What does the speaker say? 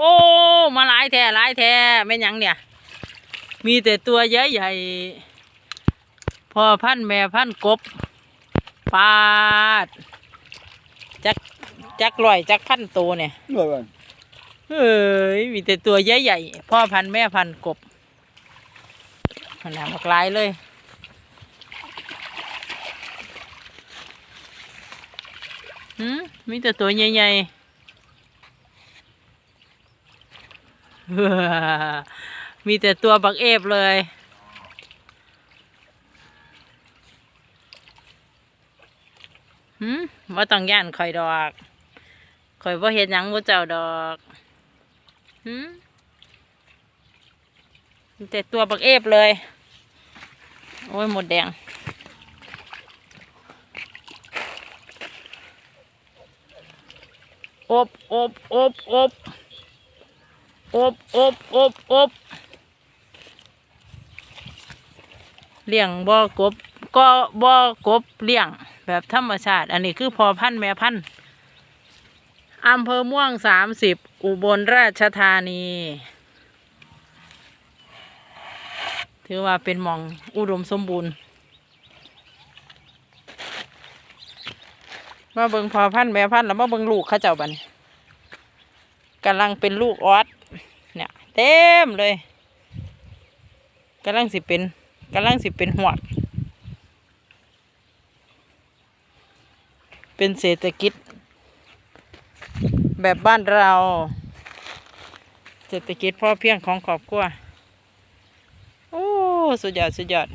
โอ้ มาหลายแท้หลายแท้แม่นหยังเนี่ย มีแต่ตัวใหญ่ใหญ่ๆพ่อพันธุ์แม่พันธุ์กบปาดจักจักลอยจักพันตัวเนี่ยด้วยกันเฮ้ยมีแต่ตัวใหญ่ใหญ่ๆพ่อพันธุ์แม่พันธุ์กบขนาดมากลายเลยหืมมีแต่ตัวใหญ่ๆเฮ้อ มีแต่ตัวบักเอฟเลย หืมว่าต้องย่านคอยดอกคอยว่าเห็นยังว่าเจ้าดอกหืมมีแต่ตัวบักเอฟเลย โอ้ยหมดแดงอบอบอบอบ อบอบอบอบเลี้ยงบ่อกบก็บ่อกบเลี้ยง แบบธรรมชาติ อันนี้คือพอพันแม่พันอำเภอม่วงสามสิบอุบลราชธานี ถือว่าเป็นมองอุดมสมบูรณ์มาเบิงพอพันแม่พันแล้วมาเบิงลูกข้าเจ้าบันกำลังเป็นลูกออส เต็มเลยกำลังสิเป็นกำลังสิเป็นหวด เป็นเศรษฐกิจ แบบบ้านเรา เศรษฐกิจพ่อเพียงของครอบครัวโอ้สุดยอดสุดยอด